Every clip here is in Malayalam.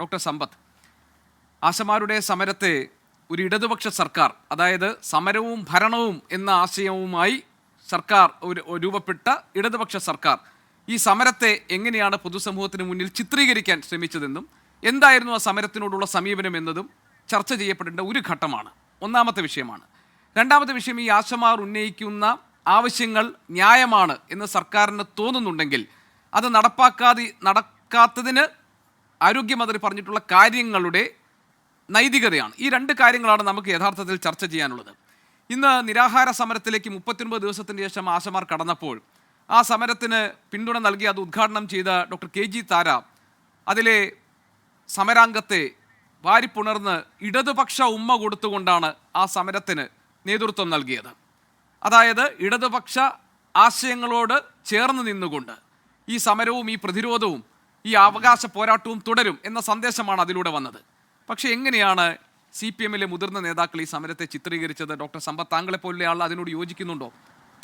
ഡോക്ടർ സമ്പത്ത്. ആശമാരുടെ സമരത്തെ ഒരു ഇടതുപക്ഷ സർക്കാർ അതായത് സമരവും ഭരണവും എന്ന ആശയവുമായി സർക്കാർ ഒരു രൂപപ്പെട്ട ഇടതുപക്ഷ സർക്കാർ ഈ സമരത്തെ എങ്ങനെയാണ് പൊതുസമൂഹത്തിന് മുന്നിൽ ചിത്രീകരിക്കാൻ ശ്രമിച്ചതെന്നും എന്തായിരുന്നു ആ സമരത്തിനോടുള്ള സമീപനം എന്നതും ചർച്ച ചെയ്യപ്പെടേണ്ട ഒരു ഘട്ടമാണ്. ഒന്നാമത്തെ വിഷയമാണ്. രണ്ടാമത്തെ വിഷയം ഈ ആശമാർ ഉന്നയിക്കുന്ന ആവശ്യങ്ങൾ ന്യായമാണ് എന്ന് സർക്കാരിന് തോന്നുന്നുണ്ടെങ്കിൽ അത് നടപ്പാക്കാതെ നടക്കാത്തതിന് ആരോഗ്യമന്ത്രി പറഞ്ഞിട്ടുള്ള കാര്യങ്ങളുടെ നൈതികതയാണ്. ഈ രണ്ട് കാര്യങ്ങളാണ് നമുക്ക് യഥാർത്ഥത്തിൽ ചർച്ച ചെയ്യാനുള്ളത്. ഇന്ന് നിരാഹാര സമരത്തിലേക്ക് മുപ്പത്തിയൊൻപത് ദിവസത്തിന് ശേഷം ആശമാർ കടന്നപ്പോൾ ആ സമരത്തിന് പിന്തുണ നൽകി അത് ഉദ്ഘാടനം ചെയ്ത ഡോക്ടർ കെ ജി താര അതിലെ സമരാംഗത്തെ വാരിപ്പുണർന്ന് ഇടതുപക്ഷ ഉമ്മ കൊടുത്തുകൊണ്ടാണ് ആ സമരത്തിന് നേതൃത്വം നൽകിയത്. അതായത് ഇടതുപക്ഷ ആശയങ്ങളോട് ചേർന്ന് നിന്നുകൊണ്ട് ഈ സമരവും ഈ പ്രതിരോധവും ഈ അവകാശ പോരാട്ടവും തുടരും എന്ന സന്ദേശമാണ് അതിലൂടെ വന്നത്. പക്ഷേ എങ്ങനെയാണ് സി പി എമ്മിലെ മുതിർന്ന നേതാക്കൾ ഈ സമരത്തെ ചിത്രീകരിച്ചത്? ഡോക്ടർ സമ്പത്ത് താങ്കളെ പോലുള്ള ആൾ അതിനോട് യോജിക്കുന്നുണ്ടോ?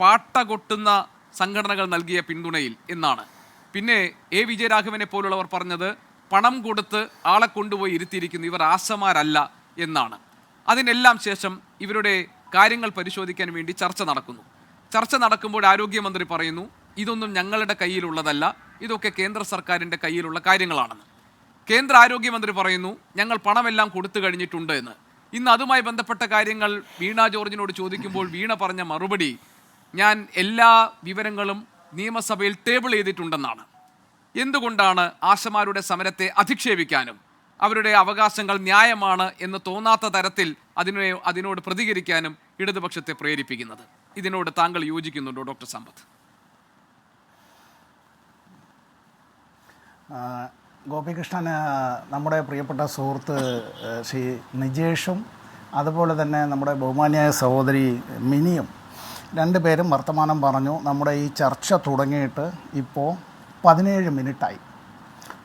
പാട്ട കൊട്ടുന്ന സംഘടനകൾ നൽകിയ പിന്തുണയിൽ എന്നാണ്. പിന്നെ എ വിജയരാഘവനെ പോലുള്ളവർ പറഞ്ഞത് പണം കൊടുത്ത് ആളെ കൊണ്ടുപോയി ഇരുത്തിയിരിക്കുന്നു ഇവർ ആശമാരല്ല എന്നാണ്. അതിനെല്ലാം ശേഷം ഇവരുടെ കാര്യങ്ങൾ പരിശോധിക്കാൻ വേണ്ടി ചർച്ച നടക്കുന്നു. ചർച്ച നടക്കുമ്പോൾ ആരോഗ്യമന്ത്രി പറയുന്നു ഇതൊന്നും ഞങ്ങളുടെ കയ്യിലുള്ളതല്ല ഇതൊക്കെ കേന്ദ്ര സർക്കാരിന്റെ കയ്യിലുള്ള കാര്യങ്ങളാണെന്ന്. കേന്ദ്ര ആരോഗ്യമന്ത്രി പറയുന്നു ഞങ്ങൾ പണമെല്ലാം കൊടുത്തു കഴിഞ്ഞിട്ടുണ്ട് എന്ന്. ഇന്ന് അതുമായി ബന്ധപ്പെട്ട കാര്യങ്ങൾ വീണ ജോർജിനോട് ചോദിക്കുമ്പോൾ വീണ പറഞ്ഞ മറുപടി ഞാൻ എല്ലാ വിവരങ്ങളും നിയമസഭയിൽ ടേബിൾ ചെയ്തിട്ടുണ്ടെന്നാണ്. എന്തുകൊണ്ടാണ് ആശമാരുടെ സമരത്തെ അധിക്ഷേപിക്കാനും അവരുടെ അവകാശങ്ങൾ ന്യായമാണ് എന്ന് തോന്നാത്ത തരത്തിൽ അതിനെ അതിനോട് പ്രതികരിക്കാനും ഇടതുപക്ഷത്തെ പ്രേരിപ്പിക്കുന്നത്? ഇതിനോട് താങ്കൾ യോജിക്കുന്നുണ്ടോ ഡോക്ടർ സമ്പത്ത് ഗോപികൃഷ്ണൻ നമ്മുടെ പ്രിയപ്പെട്ട സുഹൃത്ത് ശ്രീ നിജേഷും അതുപോലെ തന്നെ നമ്മുടെ ബഹുമാന്യായ സഹോദരി മിനിയും രണ്ടുപേരും വർത്തമാനം പറഞ്ഞു. നമ്മുടെ ഈ ചർച്ച തുടങ്ങിയിട്ട് ഇപ്പോൾ പതിനേഴ് മിനിറ്റായി.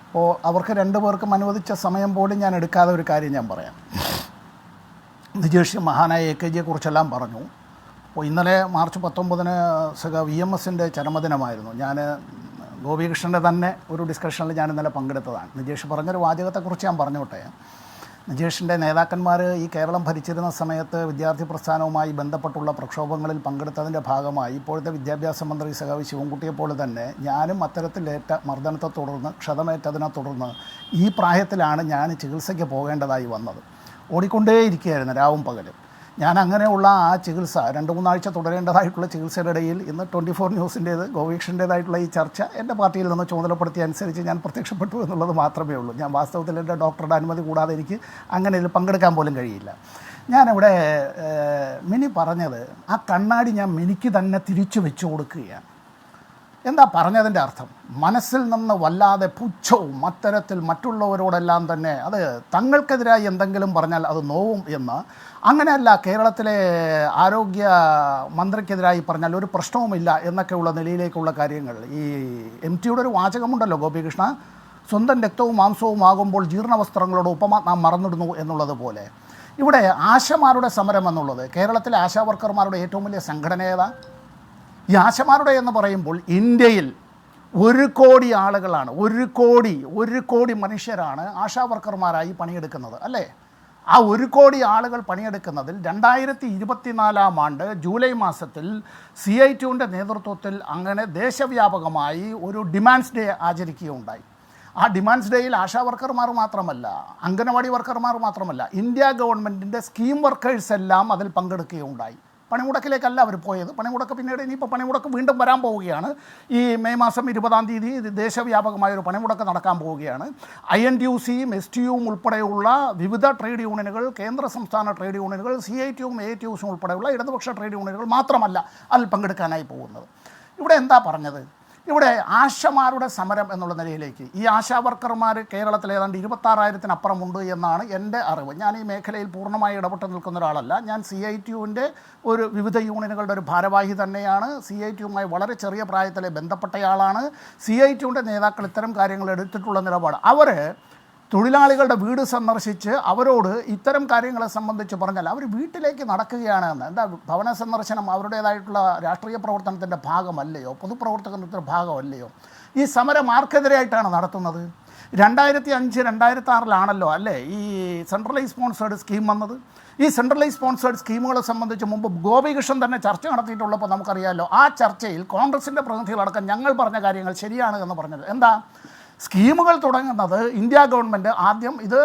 അപ്പോൾ അവർക്ക് രണ്ടു പേർക്കും അനുവദിച്ച സമയം പോലും ഞാൻ എടുക്കാതെ ഒരു കാര്യം ഞാൻ പറയാം. നിജേഷ് മഹാനായ എ കെ ജിയെ കുറിച്ചെല്ലാം പറഞ്ഞു. അപ്പോൾ ഇന്നലെ മാർച്ച് പത്തൊമ്പതിന് വി എം എസിന്റെ ചരമദിനമായിരുന്നു ഞാൻ ഗോപികൃഷ്ണന്റെ തന്നെ ഒരു ഡിസ്കഷനിൽ ഞാൻ ഇന്നലെ പങ്കെടുത്തതാണ്. നിജേഷ് പറഞ്ഞൊരു വാചകത്തെക്കുറിച്ച് ഞാൻ പറഞ്ഞോട്ടെ. നിജേഷിന്റെ നേതാക്കന്മാർ ഈ കേരളം ഭരിച്ചിരുന്ന സമയത്ത് വിദ്യാർത്ഥി പ്രസ്ഥാനവുമായി ബന്ധപ്പെട്ടുള്ള പ്രക്ഷോഭങ്ങളിൽ പങ്കെടുത്തതിന്റെ ഭാഗമായി ഇപ്പോഴത്തെ വിദ്യാഭ്യാസ മന്ത്രി സഹാവി ശിവൻകുട്ടിയെ പോലെ തന്നെ ഞാനും അത്തരത്തിലേറ്റ മർദ്ദനത്തെ തുടർന്ന് ക്ഷതമേറ്റതിനെ തുടർന്ന് ഈ പ്രായത്തിലാണ് ഞാൻ ചികിത്സയ്ക്ക് പോകേണ്ടതായി വന്നത്. ഓടിക്കൊണ്ടേയിരിക്കുകയായിരുന്നു രാവും പകലും. ഞാൻ അങ്ങനെയുള്ള ആ ചികിത്സ രണ്ട് മൂന്നാഴ്ച തുടരേണ്ടതായിട്ടുള്ള ചികിത്സയുടെ ഇടയിൽ ഇന്ന് ട്വന്റി ഫോർ ന്യൂസിന്റേത് ഗോവീക്ഷന്റേതായിട്ടുള്ള ഈ ചർച്ച എന്റെ പാർട്ടിയിൽ നിന്ന് ചുമതലപ്പെടുത്തിയ അനുസരിച്ച് ഞാൻ പ്രത്യക്ഷപ്പെട്ടു എന്നുള്ളത് മാത്രമേ ഉള്ളൂ. ഞാൻ വാസ്തവത്തിൽ എന്റെ ഡോക്ടറുടെ അനുമതി കൂടാതെ എനിക്ക് അങ്ങനെ ഇതിൽ പങ്കെടുക്കാൻ പോലും കഴിയില്ല. ഞാനിവിടെ മിനി പറഞ്ഞത് ആ കണ്ണാടി ഞാൻ മിനിക്ക് തന്നെ തിരിച്ചു വെച്ചു കൊടുക്കുകയാണ്. എന്താ പറഞ്ഞതിന്റെ അർത്ഥം? മനസ്സിൽ നിന്ന് വല്ലാതെ പുച്ഛവും അത്തരത്തിൽ മറ്റുള്ളവരോടെല്ലാം തന്നെ അത് തങ്ങൾക്കെതിരായി എന്തെങ്കിലും പറഞ്ഞാൽ അത് നോവും എന്ന്. അങ്ങനെയല്ല കേരളത്തിലെ ആരോഗ്യ മന്ത്രിക്കെതിരായി പറഞ്ഞാൽ ഒരു പ്രശ്നവുമില്ല എന്നൊക്കെയുള്ള നിലയിലേക്കുള്ള കാര്യങ്ങൾ. ഈ എം ടിയുടെ ഒരു വാചകമുണ്ടല്ലോ ഗോപികൃഷ്ണ സ്വന്തം രക്തവും മാംസവും ആകുമ്പോൾ ജീർണവസ്ത്രങ്ങളോട് ഉപമ നാം മറന്നിടുന്നു എന്നുള്ളതുപോലെ ഇവിടെ ആശമാരുടെ സമരം എന്നുള്ളത് കേരളത്തിലെ ആശാവർക്കർമാരുടെ ഏറ്റവും വലിയ സംഘടന ഏതാ? ഈ ആശമാരുടെ എന്ന് പറയുമ്പോൾ ഇന്ത്യയിൽ ഒരു കോടി ആളുകളാണ് ഒരു കോടി ഒരു കോടി മനുഷ്യരാണ് ആശാ വർക്കർമാരായി പണിയെടുക്കുന്നത് അല്ലേ? ആ ഒരു കോടി ആളുകൾ പണിയെടുക്കുന്നതിൽ രണ്ടായിരത്തി ഇരുപത്തിനാലാം ആണ്ട് ജൂലൈ മാസത്തിൽ സി ഐ ടുവിന്റെ നേതൃത്വത്തിൽ അങ്ങനെ ദേശവ്യാപകമായി ഒരു ഡിമാൻഡ്സ് ഡേ ആചരിക്കുകയുണ്ടായി. ആ ഡിമാൻഡ്സ് ഡേയിൽ ആശാ വർക്കർമാർ മാത്രമല്ല അംഗനവാടി വർക്കർമാർ മാത്രമല്ല ഇന്ത്യ ഗവൺമെന്റിന്റെ സ്കീം വർക്കേഴ്സ് എല്ലാം അതിൽ പങ്കെടുക്കുകയുണ്ടായി. പണിമുടക്കിലേക്കല്ല അവർ പോയത്. പണിമുടക്ക് പിന്നീട് ഇനിയിപ്പോൾ പണിമുടക്ക് വീണ്ടും വരാൻ പോവുകയാണ്. ഈ മെയ് മാസം ഇരുപതാം തീയതി ദേശവ്യാപകമായ ഒരു പണിമുടക്ക് നടക്കാൻ പോവുകയാണ്. ഐ എൻ ടി യു സിയും എസ് ടി യുവും ഉൾപ്പെടെയുള്ള വിവിധ ട്രേഡ് യൂണിയനുകൾ കേന്ദ്ര സംസ്ഥാന ട്രേഡ് യൂണിയനുകൾ സി ഐ ടി യുവും എ ടി യുസും ഉൾപ്പെടെയുള്ള ഇടതുപക്ഷ ട്രേഡ് യൂണിയനുകൾ മാത്രമല്ല അതിൽ പങ്കെടുക്കാനായി പോകുന്നത്. ഇവിടെ എന്താ പറഞ്ഞത്? ഇവിടെ ആശമാരുടെ സമരം എന്നുള്ള നിലയിലേക്ക്. ഈ ആശാവർക്കർമാർ കേരളത്തിൽ ഏതാണ്ട് ഇരുപത്താറായിരത്തിനപ്പുറമുണ്ട് എന്നാണ് എന്റെ അറിവ്. ഞാൻ ഈ മേഖലയിൽ പൂർണമായി ഇടപെട്ട് നിൽക്കുന്ന ഒരാളല്ല. ഞാൻ സി ഐ ടി യുവിന്റെ ഒരു വിവിധ യൂണിയനുകളുടെ ഒരു ഭാരവാഹി തന്നെയാണ്. സി ഐ ടി യുമായി വളരെ ചെറിയ പ്രായത്തിലെ ബന്ധപ്പെട്ടയാളാണ്. സി ഐ ടി യുവിന്റെ നേതാക്കൾ ഇത്തരം കാര്യങ്ങൾ എടുത്തിട്ടുള്ള നിലപാട്. അവർ തൊഴിലാളികളുടെ വീട് സന്ദർശിച്ച് അവരോട് ഇത്തരം കാര്യങ്ങളെ സംബന്ധിച്ച് പറഞ്ഞാൽ അവർ വീട്ടിലേക്ക് നടക്കുകയാണ് എന്ന്. എന്താ ഭവന സന്ദർശനം അവരുടേതായിട്ടുള്ള രാഷ്ട്രീയ പ്രവർത്തനത്തിന്റെ ഭാഗമല്ലയോ? പൊതുപ്രവർത്തനത്തിന്റെ ഭാഗമല്ലയോ? ഈ സമരം ആർക്കെതിരെയായിട്ടാണ് നടത്തുന്നത്. രണ്ടായിരത്തി അഞ്ച് രണ്ടായിരത്തി ആറിലാണല്ലോ അല്ലേ ഈ സെൻട്രലൈസ് സ്പോൺസേഡ് സ്കീം വന്നത്? ഈ സെൻട്രലൈസ് സ്പോൺസേഡ് സ്കീമുകളെ സംബന്ധിച്ച് മുമ്പ് ഗോപികൃഷ്ണൻ തന്നെ ചർച്ച നടത്തിയിട്ടുള്ളപ്പോൾ നമുക്കറിയാമല്ലോ ആ ചർച്ചയിൽ കോൺഗ്രസിന്റെ പ്രതിനിധികളടക്കം ഞങ്ങൾ പറഞ്ഞ കാര്യങ്ങൾ ശരിയാണ് എന്ന് പറഞ്ഞത്. എന്താ? സ്കീമുകൾ തുടങ്ങുന്നത് ഇന്ത്യ ഗവൺമെന്റ് ആദ്യം ഇത്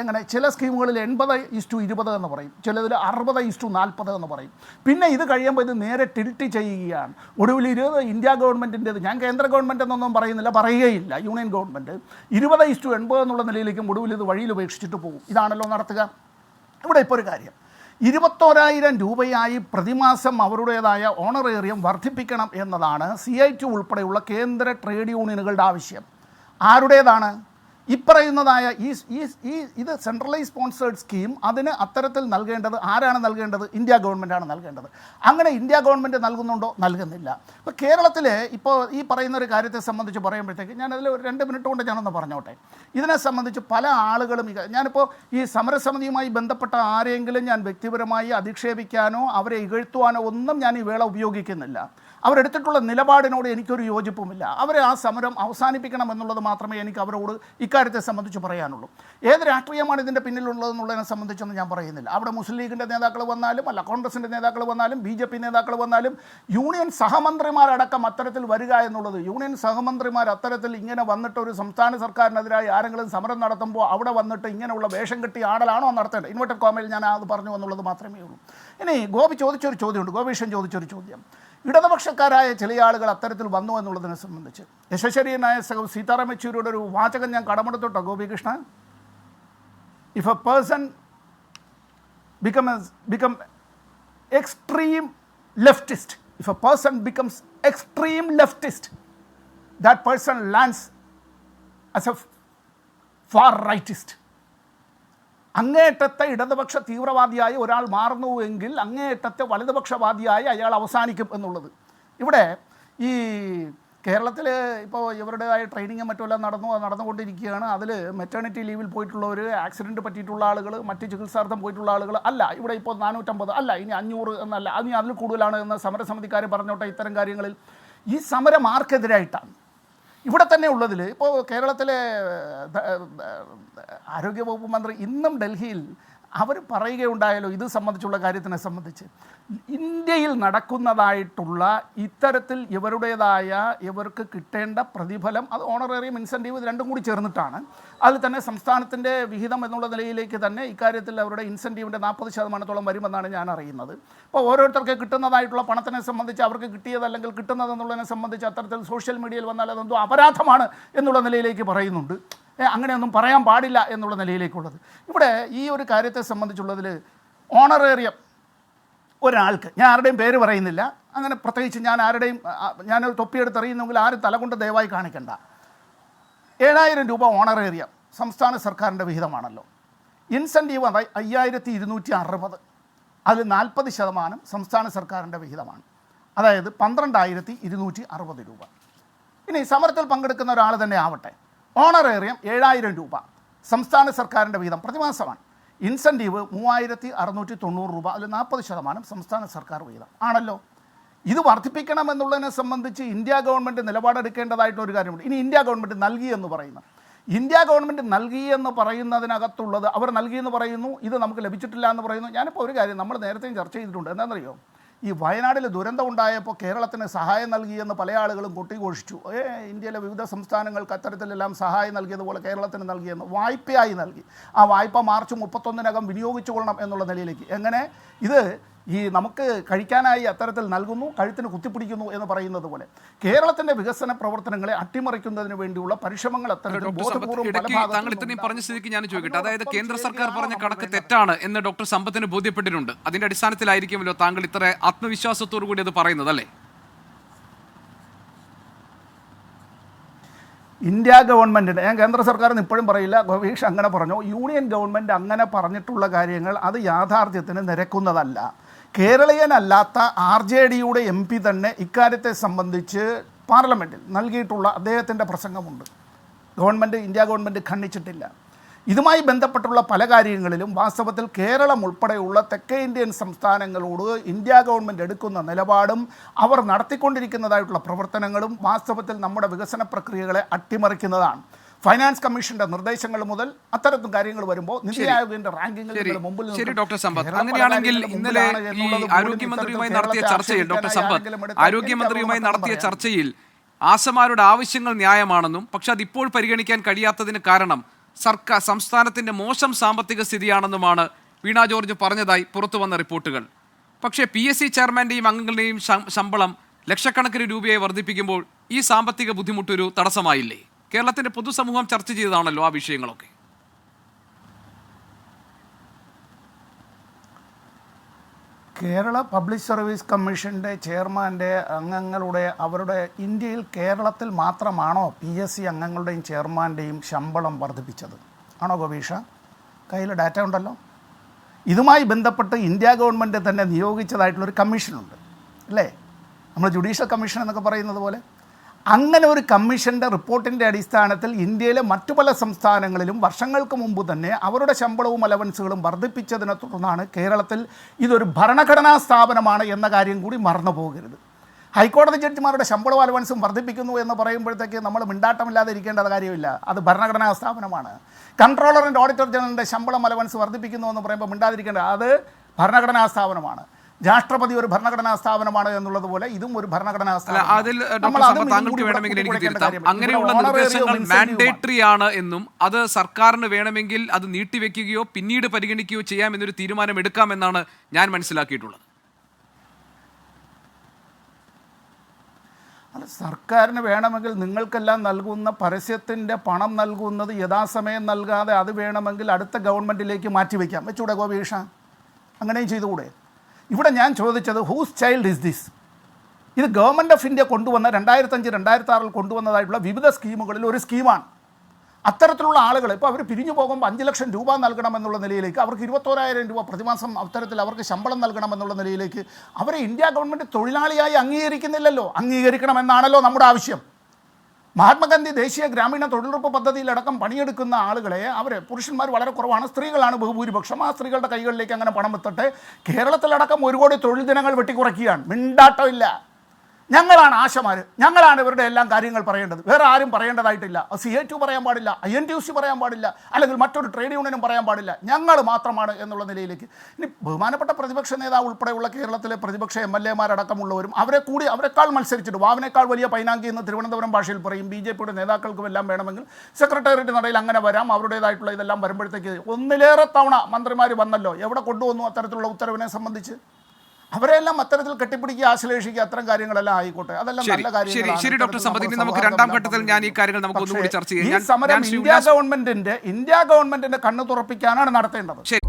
എങ്ങനെ ചില സ്കീമുകളിൽ എൺപത് ഇസ്റ്റു ഇരുപത് എന്ന് പറയും ചിലതിൽ അറുപത് ഇസ്റ്റു നാൽപ്പത് എന്ന് പറയും. പിന്നെ ഇത് കഴിയുമ്പോൾ ഇത് നേരെ ടിൽറ്റ് ചെയ്യുകയാണ്. ഒടുവിൽ ഇരുപത് ഇന്ത്യ ഗവൺമെന്റിന്റെത് ഞാൻ കേന്ദ്ര ഗവൺമെന്റ് എന്നൊന്നും പറയുന്നില്ല പറയുകയില്ല. യൂണിയൻ ഗവൺമെന്റ് ഇരുപത് ഇസ്റ്റു എൺപത് എന്നുള്ള നിലയിലേക്കും ഒടുവിൽ ഇത് വഴിയിൽ ഉപേക്ഷിച്ചിട്ട് പോകും. ഇതാണല്ലോ നടത്തുക. ഇവിടെ ഇപ്പോൾ ഒരു കാര്യം. ഇരുപത്തോരായിരം രൂപയായി പ്രതിമാസം അവരുടേതായ ഓണറേറിയം വർദ്ധിപ്പിക്കണം എന്നതാണ് സി ഐ ടി ഉൾപ്പെടെയുള്ള കേന്ദ്ര ട്രേഡ് യൂണിയനുകളുടെ ആവശ്യം. ആരുടേതാണ്? ഈ ഈ ഈ ഇത് സെൻട്രലൈസ് സ്പോൺസേഡ് സ്കീം അതിന് അത്തരത്തിൽ നൽകേണ്ടത് ആരാണ് നൽകേണ്ടത്? ഇന്ത്യ ഗവൺമെന്റാണ് നൽകേണ്ടത്. അങ്ങനെ ഇന്ത്യ ഗവൺമെന്റ് നൽകുന്നുണ്ടോ? നൽകുന്നില്ല. ഇപ്പോൾ കേരളത്തിൽ ഇപ്പോൾ ഈ പറയുന്ന ഒരു കാര്യത്തെ സംബന്ധിച്ച് പറയുമ്പോഴത്തേക്ക് ഞാനതിൽ ഒരു രണ്ട് മിനിറ്റ് കൊണ്ട് ഞാനൊന്ന് പറഞ്ഞോട്ടെ. ഇതിനെ സംബന്ധിച്ച് പല ആളുകളും ഞാനിപ്പോൾ ഈ സമരസമിതിയുമായി ബന്ധപ്പെട്ട ആരെങ്കിലും ഞാൻ വ്യക്തിപരമായി അധിക്ഷേപിക്കാനോ അവരെ ഇകഴ്ത്തുവാനോ ഒന്നും ഞാൻ ഈ വേള ഉപയോഗിക്കുന്നില്ല. അവരെടുത്തിട്ടുള്ള നിലപാടിനോട് എനിക്കൊരു യോജിപ്പുമില്ല. അവരെ ആ സമരം അവസാനിപ്പിക്കണം എന്നുള്ളത് മാത്രമേ എനിക്ക് അവരോട് ഇക്കാര്യത്തെ സംബന്ധിച്ച് പറയാനുള്ളൂ. ഏത് രാഷ്ട്രീയമാണ് ഇതിന്റെ പിന്നിലുള്ളതെന്നുള്ളതിനെ സംബന്ധിച്ചൊന്നും ഞാൻ പറയുന്നില്ല. അവിടെ മുസ്ലിം ലീഗിന്റെ നേതാക്കൾ വന്നാലും അല്ല കോൺഗ്രസിന്റെ നേതാക്കൾ വന്നാലും ബി ജെ പി നേതാക്കൾ വന്നാലും യൂണിയൻ സഹമന്ത്രിമാരടക്കം അത്തരത്തിൽ വരിക എന്നുള്ളത് യൂണിയൻ സഹമന്ത്രിമാർ അത്തരത്തിൽ ഇങ്ങനെ വന്നിട്ട് ഒരു സംസ്ഥാന സർക്കാരിനെതിരായി ആരെങ്കിലും സമരം നടത്തുമ്പോൾ അവിടെ വന്നിട്ട് ഇങ്ങനെയുള്ള വേഷം കെട്ടി ആടലാണോ നടത്തേണ്ടത്? ഇൻവെർട്ടർ കോമയിൽ ഞാൻ അത് പറഞ്ഞു എന്നുള്ളത് മാത്രമേ ഉള്ളൂ. ഇനി ഗോപി ചോദിച്ചൊരു ചോദ്യമുണ്ട്. ഗോപീഷൻ ചോദിച്ചൊരു ചോദ്യം. ഇടതുപക്ഷക്കാരായ ചില ആളുകൾ അത്തരത്തിൽ വന്നു എന്നുള്ളതിനെ സംബന്ധിച്ച്. യശശരീനായ സഹ സീതാറാം യെച്ചൂരിയുടെ ഒരു വാചകം ഞാൻ കടമെടുത്തോട്ടെ Gopikrishnan if a person become become extreme leftist if a person becomes extreme leftist that person lands as a far rightist അങ്ങേയറ്റത്തെ ഇടതുപക്ഷ തീവ്രവാദിയായി ഒരാൾ മാറുന്നുവെങ്കിൽ അങ്ങേയറ്റത്തെ വലതുപക്ഷവാദിയായി അയാൾ അവസാനിക്കും എന്നുള്ളത്. ഇവിടെ ഈ കേരളത്തിൽ ഇപ്പോൾ ഇവരുടേതായ ട്രെയിനിങ് മറ്റുമെല്ലാം നടന്നു നടന്നുകൊണ്ടിരിക്കുകയാണ്. അതിൽ മെറ്റേണിറ്റി ലീവിൽ പോയിട്ടുള്ളവർ ആക്സിഡന്റ് പറ്റിയിട്ടുള്ള ആളുകൾ മറ്റ് ചികിത്സാർത്ഥം പോയിട്ടുള്ള ആളുകൾ അല്ല. ഇവിടെ ഇപ്പോൾ നാനൂറ്റമ്പത് അല്ല ഇനി അഞ്ഞൂറ് എന്നല്ല. ഇനി അതിൽ കൂടുതലാണ് എന്ന് സമരസമിതിക്കാർ പറഞ്ഞോട്ടെ ഇത്തരം കാര്യങ്ങളിൽ. ഈ സമരം ആർക്കെതിരായിട്ടാണ് ഇവിടെ തന്നെ ഉള്ളതിൽ ഇപ്പോൾ കേരളത്തിലെ ആരോഗ്യവകുപ്പ് മന്ത്രി ഇന്നും ഡൽഹിയിൽ അവർ പറയുകയുണ്ടായാലോ ഇത് സംബന്ധിച്ചുള്ള കാര്യത്തിനെ സംബന്ധിച്ച്. ഇന്ത്യയിൽ നടക്കുന്നതായിട്ടുള്ള ഇത്തരത്തിൽ ഇവരുടേതായ ഇവർക്ക് കിട്ടേണ്ട പ്രതിഫലം അത് ഓണറേറിയം ഇൻസെന്റീവ് രണ്ടും കൂടി ചേർന്നിട്ടാണ്. അതിൽ തന്നെ സംസ്ഥാനത്തിന്റെ വിഹിതം എന്നുള്ള നിലയിലേക്ക് തന്നെ ഇക്കാര്യത്തിൽ അവരുടെ ഇൻസെന്റീവിന്റെ നാൽപ്പത് ശതമാനത്തോളം വരുമെന്നാണ് ഞാൻ അറിയുന്നത്. അപ്പോൾ ഓരോരുത്തർക്ക് കിട്ടുന്നതായിട്ടുള്ള പണത്തിനെ സംബന്ധിച്ച് അവർക്ക് കിട്ടിയതല്ലെങ്കിൽ കിട്ടുന്നതെന്നുള്ളതിനെ സംബന്ധിച്ച് അത്തരത്തിൽ സോഷ്യൽ മീഡിയയിൽ വന്നാൽ അതെന്തോ അപരാധമാണ് എന്നുള്ള നിലയിലേക്ക് പറയുന്നുണ്ട്. അങ്ങനെയൊന്നും പറയാൻ പാടില്ല എന്നുള്ള നിലയിലേക്കുള്ളത്. ഇവിടെ ഈ ഒരു കാര്യത്തെ സംബന്ധിച്ചുള്ളതിൽ ഓണറേറിയം ഒരാൾക്ക് ഞാൻ ആരുടെയും പേര് പറയുന്നില്ല അങ്ങനെ പ്രത്യേകിച്ച് ഞാൻ ആരുടെയും ഞാനൊരു തൊപ്പിയെടുത്ത് അറിയുന്നെങ്കിൽ ആരും തലകൊണ്ട് ദയവായി കാണിക്കണ്ട. ഏഴായിരം രൂപ ഓണറേറിയം സംസ്ഥാന സർക്കാരിന്റെ വിഹിതമാണല്ലോ. ഇൻസെന്റീവ് അതായത് അയ്യായിരത്തി ഇരുന്നൂറ്റി അറുപത്. അതിൽ നാൽപ്പത് ശതമാനം സംസ്ഥാന സർക്കാരിന്റെ വിഹിതമാണ്. അതായത് പന്ത്രണ്ടായിരത്തി ഇരുന്നൂറ്റി അറുപത് രൂപ. ഇനി സമരത്തിൽ പങ്കെടുക്കുന്ന ഒരാൾ തന്നെ ആവട്ടെ. ഓണറേറിയം ഏഴായിരം രൂപ. സംസ്ഥാന സർക്കാരിന്റെ വീതം പ്രതിമാസമാണ്. ഇൻസെന്റീവ് മൂവായിരത്തി അറുന്നൂറ്റി തൊണ്ണൂറ് രൂപ അതിൽ നാൽപ്പത് ശതമാനം സംസ്ഥാന സർക്കാർ വീതം. ആണല്ലോ? ഇത് വർദ്ധിപ്പിക്കണം എന്നുള്ളതിനെ സംബന്ധിച്ച് ഇന്ത്യ ഗവൺമെന്റ് നിലപാടെടുക്കേണ്ടതായിട്ടൊരു കാര്യമുണ്ട്. ഇനി ഇന്ത്യ ഗവൺമെന്റ് നൽകി എന്ന് പറയുന്നത് ഇന്ത്യ ഗവൺമെന്റ് നൽകി എന്ന് പറയുന്നതിനകത്തുള്ളത് അവർ നൽകിയെന്ന് പറയുന്നു. ഇത് നമുക്ക് ലഭിച്ചിട്ടില്ല എന്ന് പറയുന്നു. ഞാനിപ്പോൾ ഒരു കാര്യം നമ്മൾ നേരത്തെയും ചർച്ച ചെയ്തിട്ടുണ്ട്. എന്താണെന്നറിയോ? ഈ വയനാട്ടിൽ ദുരന്തം ഉണ്ടായപ്പോൾ കേരളത്തിന് സഹായം നൽകിയെന്ന് പല ആളുകളും കൊട്ടിഘോഷിച്ചു ഏ ഇന്ത്യയിലെ വിവിധ സംസ്ഥാനങ്ങൾക്ക് അത്തരത്തിലെല്ലാം സഹായം നൽകിയതുപോലെ കേരളത്തിന് നൽകിയെന്ന് വായ്പയായി നൽകി. ആ വായ്പ മാർച്ച് മുപ്പത്തൊന്നിനകം വിനിയോഗിച്ചു കൊള്ളണം എന്നുള്ള നിലയിലേക്ക്. എങ്ങനെ? ഇത് ഈ നമുക്ക് കഴിക്കാനായി അത്തരത്തിൽ നൽകുന്നു കഴുത്തിന് കുത്തിപ്പിടിക്കുന്നു എന്ന് പറയുന്നത് പോലെ. കേരളത്തിന്റെ വികസന പ്രവർത്തനങ്ങളെ അട്ടിമറിക്കുന്നതിന് വേണ്ടിയുള്ള പരിശ്രമങ്ങൾ താങ്കൾ ഇത്രയും പറഞ്ഞ സ്ഥിതിക്ക് ഞാൻ ചോദിക്കട്ടെ. അതായത് കേന്ദ്ര സർക്കാർ പറഞ്ഞ കണക്ക് തെറ്റാണ് എന്ന് ഡോക്ടർ സമ്പത്തിന് ബോധ്യപ്പെട്ടിട്ടുണ്ട്. അതിന്റെ അടിസ്ഥാനത്തിലായിരിക്കുമല്ലോ താങ്കൾ ഇത്ര ആത്മവിശ്വാസത്തോടു കൂടി അത് പറയുന്നത് അല്ലേ? ഇന്ത്യ ഗവൺമെന്റിന്റെ ഞാൻ കേന്ദ്ര സർക്കാരിന് ഇപ്പോഴും പറയില്ല ഗവേഷ് അങ്ങനെ പറഞ്ഞു. യൂണിയൻ ഗവൺമെന്റ് അങ്ങനെ പറഞ്ഞിട്ടുള്ള കാര്യങ്ങൾ അത് യാഥാർത്ഥ്യത്തിന് നിരക്കുന്നതല്ല. കേരളീയനല്ലാത്ത ആർ ജെ ഡിയുടെ എം പി തന്നെ ഇക്കാര്യത്തെ സംബന്ധിച്ച് പാർലമെന്റിൽ നൽകിയിട്ടുള്ള അദ്ദേഹത്തിന്റെ പ്രസംഗമുണ്ട്. ഗവൺമെന്റ് ഇന്ത്യ ഗവൺമെന്റ് ഖണ്ഡിച്ചിട്ടില്ല. ഇതുമായി ബന്ധപ്പെട്ടുള്ള പല കാര്യങ്ങളിലും വാസ്തവത്തിൽ കേരളം ഉൾപ്പെടെയുള്ള തെക്കേ ഇന്ത്യൻ സംസ്ഥാനങ്ങളോട് ഇന്ത്യ ഗവൺമെന്റ് എടുക്കുന്ന നിലപാടും അവർ നടത്തിക്കൊണ്ടിരിക്കുന്നതായിട്ടുള്ള പ്രവർത്തനങ്ങളും വാസ്തവത്തിൽ നമ്മുടെ വികസന പ്രക്രിയകളെ അട്ടിമറിക്കുന്നതാണ്. ഫൈനാൻസ് കമ്മീഷന്റെ നിർദ്ദേശങ്ങൾ മുതൽ അത്തരത്തിൽ കാര്യങ്ങൾ വരുമ്പോൾ നിതി ആയോഗിന്റെ റാങ്കിങ്ങിൽ മുമ്പിൽ ശരി ഡോക്ടർ സമ്പത്ത്. അങ്ങനെയാണെങ്കിൽ ഇന്നലെ ഈ ആരോഗ്യമന്ത്രിയുമായി നടത്തിയ ചർച്ചയിൽ ഡോക്ടർ സമ്പത്ത് ആരോഗ്യമന്ത്രിയുമായി നടത്തിയ ചർച്ചയിൽ ആശമാരുടെ ആവശ്യങ്ങൾ ന്യായമാണെന്നും പക്ഷെ അതിപ്പോൾ പരിഗണിക്കാൻ കഴിയാത്തതിന് കാരണം സർക്കാർ സംസ്ഥാനത്തിന്റെ മോശം സാമ്പത്തിക സ്ഥിതിയാണെന്നുമാണ് വീണ ജോർജ് പറഞ്ഞതായി പുറത്തു വന്ന റിപ്പോർട്ടുകൾ. പക്ഷേ പി എസ് സി ചെയർമാന്റെയും അംഗങ്ങളുടെയും ശമ്പളം ലക്ഷക്കണക്കിന് രൂപയായി വർദ്ധിപ്പിക്കുമ്പോൾ ഈ സാമ്പത്തിക ബുദ്ധിമുട്ടൊരു തടസ്സമായില്ലേ? കേരളത്തിന്റെ പൊതുസമൂഹം ചർച്ച ചെയ്തതാണല്ലോ ആ വിഷയങ്ങളൊക്കെ. കേരള പബ്ലിക് സർവീസ് കമ്മീഷന്റെ ചെയർമാന്റെ അംഗങ്ങളുടെ അവരുടെ ഇന്ത്യയിൽ കേരളത്തിൽ മാത്രമാണോ പി എസ് സി അംഗങ്ങളുടെയും ചെയർമാന്റെയും ശമ്പളം വർദ്ധിപ്പിച്ചത്? ആണോ ഗോപീഷ? കയ്യിൽ ഡാറ്റ ഉണ്ടല്ലോ. ഇതുമായി ബന്ധപ്പെട്ട് ഇന്ത്യ ഗവൺമെന്റ് തന്നെ നിയോഗിച്ചതായിട്ടുള്ളൊരു കമ്മീഷനുണ്ട്. അല്ലേ? നമ്മൾ ജുഡീഷ്യൽ കമ്മീഷൻ എന്നൊക്കെ പറയുന്നത് പോലെ. അങ്ങനെ ഒരു കമ്മീഷന്റെ റിപ്പോർട്ടിന്റെ അടിസ്ഥാനത്തിൽ ഇന്ത്യയിലെ മറ്റു പല സംസ്ഥാനങ്ങളിലും വർഷങ്ങൾക്ക് മുമ്പ് തന്നെ അവരുടെ ശമ്പളവും അലവൻസുകളും വർദ്ധിപ്പിച്ചതിനെ തുടർന്നാണ് കേരളത്തിൽ ഇതൊരു ഭരണഘടനാ സ്ഥാപനമാണ് എന്ന കാര്യം കൂടി മറന്നു പോകരുത്. ഹൈക്കോടതി ജഡ്ജിമാരുടെ ശമ്പളവും അലവൻസും വർദ്ധിപ്പിക്കുന്നു എന്ന് പറയുമ്പോഴത്തേക്ക് നമ്മൾ മിണ്ടാട്ടമില്ലാതെ ഇരിക്കേണ്ടത് കാര്യമില്ല. അത് ഭരണഘടനാ സ്ഥാപനമാണ്. കൺട്രോളർ ആൻഡ് ഓഡിറ്റർ ജനറലിന്റെ ശമ്പളം അലവൻസ് വർദ്ധിപ്പിക്കുന്നു എന്ന് പറയുമ്പോൾ മിണ്ടാതിരിക്കേണ്ടത് അത് ഭരണഘടനാ സ്ഥാപനമാണ്. രാഷ്ട്രപതി ഒരു ഭരണഘടനാ സ്ഥാപനമാണ് എന്നുള്ളത് പോലെ ഇതും ഒരു ഭരണഘടനാ സ്ഥാപനം. അങ്ങനെയുള്ള നിർദ്ദേശങ്ങൾ മാൻഡേറ്ററി ആണ് എന്നും അത് സർക്കാരിന് വേണമെങ്കിൽ അത് നീട്ടിവെക്കുകയോ പിന്നീട് പരിഗണിക്കുകയോ ചെയ്യാം എന്നൊരു തീരുമാനം എടുക്കാമെന്നാണ് ഞാൻ മനസ്സിലാക്കിയിട്ടുള്ളത്. അല്ല സർക്കാരിന് വേണമെങ്കിൽ നിങ്ങൾക്കെല്ലാം നൽകുന്ന പരസ്യത്തിന്റെ പണം നൽകുന്നത് യഥാസമയം നൽകാതെ അത് വേണമെങ്കിൽ അടുത്ത ഗവൺമെന്റിലേക്ക് മാറ്റിവെക്കാം. വെച്ചൂടെ ഗോപീഷ? അങ്ങനെയും ചെയ്തുകൂടെ? ഇവിടെ ഞാൻ ചോദിച്ചത് ഹൂസ് ചൈൽഡ് ഇസ് ദിസ് ഇത് ഗവൺമെന്റ് ഓഫ് ഇന്ത്യ കൊണ്ടുവന്ന രണ്ടായിരത്തഞ്ച് രണ്ടായിരത്തി ആറിൽ കൊണ്ടുവന്നതായിട്ടുള്ള വിവിധ സ്കീമുകളിൽ ഒരു സ്കീമാണ്. അത്തരത്തിലുള്ള ആളുകൾ ഇപ്പോൾ അവർ പിരിഞ്ഞു പോകുമ്പോൾ അഞ്ച് ലക്ഷം രൂപ നൽകണമെന്നുള്ള നിലയിലേക്ക് അവർക്ക് ഇരുപത്തോരായിരം രൂപ പ്രതിമാസം അത്തരത്തിൽ അവർക്ക് ശമ്പളം നൽകണമെന്നുള്ള നിലയിലേക്ക് അവരെ ഇന്ത്യ ഗവൺമെന്റ് തൊഴിലാളിയായി അംഗീകരിക്കുന്നില്ലല്ലോ. അംഗീകരിക്കണമെന്നാണല്ലോ നമ്മുടെ ആവശ്യം. മഹാത്മാഗാന്ധി ദേശീയ ഗ്രാമീണ തൊഴിലുറപ്പ് പദ്ധതിയിലടക്കം പണിയെടുക്കുന്ന ആളുകളെ അവർ പുരുഷന്മാർ വളരെ കുറവാണ് സ്ത്രീകളാണ് ബഹുഭൂരിപക്ഷം. ആ സ്ത്രീകളുടെ കൈകളിലേക്ക് അങ്ങനെ പണം എത്തട്ടെ. കേരളത്തിലടക്കം ഒരു കോടി തൊഴിൽ ദിനങ്ങൾ വെട്ടിക്കുറയ്ക്കുകയാണ്. മിണ്ടാട്ടമില്ല. ഞങ്ങളാണ് ആശമാർ ഞങ്ങളാണ് ഇവരുടെ എല്ലാം കാര്യങ്ങൾ പറയേണ്ടത്. വേറെ ആരും പറയേണ്ടതായിട്ടില്ല. സി എ ടു പറയാൻ പാടില്ല. I N T U C പറയാൻ പാടില്ല. അല്ലെങ്കിൽ മറ്റൊരു ട്രേഡ് യൂണിയനും പറയാൻ പാടില്ല. ഞങ്ങൾ മാത്രമാണ് എന്നുള്ള നിലയിലേക്ക്. ഇനി ബഹുമാനപ്പെട്ട പ്രതിപക്ഷ നേതാവ് ഉൾപ്പെടെയുള്ള കേരളത്തിലെ പ്രതിപക്ഷ എം എൽ എമാരടക്കമുള്ളവരും അവരെ കൂടി അവരെക്കാൾ മത്സരിച്ചിട്ട് വാവിനേക്കാൾ വലിയ പൈനാങ്കി എന്ന് തിരുവനന്തപുരം ഭാഷയിൽ പറയും. ബി ജെ പിയുടെ നേതാക്കൾക്കും എല്ലാം വേണമെങ്കിൽ സെക്രട്ടേറിയറ്റ് നടയിൽ അങ്ങനെ വരാം. അവരുടേതായിട്ടുള്ള ഇതെല്ലാം വരുമ്പോഴത്തേക്ക് ഒന്നിലേറെ തവണ മന്ത്രിമാർ വന്നല്ലോ. എവിടെ കൊണ്ടുവന്നു അത്തരത്തിലുള്ള ഉത്തരവിനെ സംബന്ധിച്ച്? അവരെല്ലാം അത്തരത്തിൽ കെട്ടിപ്പിടിക്കുക ആശ്ലേഷിക്കുക അത്തരം കാര്യങ്ങളെല്ലാം ആയിക്കോട്ടെ അതെല്ലാം നല്ല കാര്യങ്ങളാണ്. ശരി, ശരി, ഡോക്ടർ. നമുക്ക് രണ്ടാം ഘട്ടത്തിൽ ഞാൻ ഈ കാര്യങ്ങൾ നമുക്ക് ഒന്നുകൂടി ചർച്ച ചെയ്യാം. ഈ സമരം ഇന്ത്യ ഗവൺമെന്റിന്റെ ഇന്ത്യ ഗവൺമെന്റിന്റെ കണ്ണു തുറപ്പിക്കാനാണ് നടത്തേണ്ടത് ശരി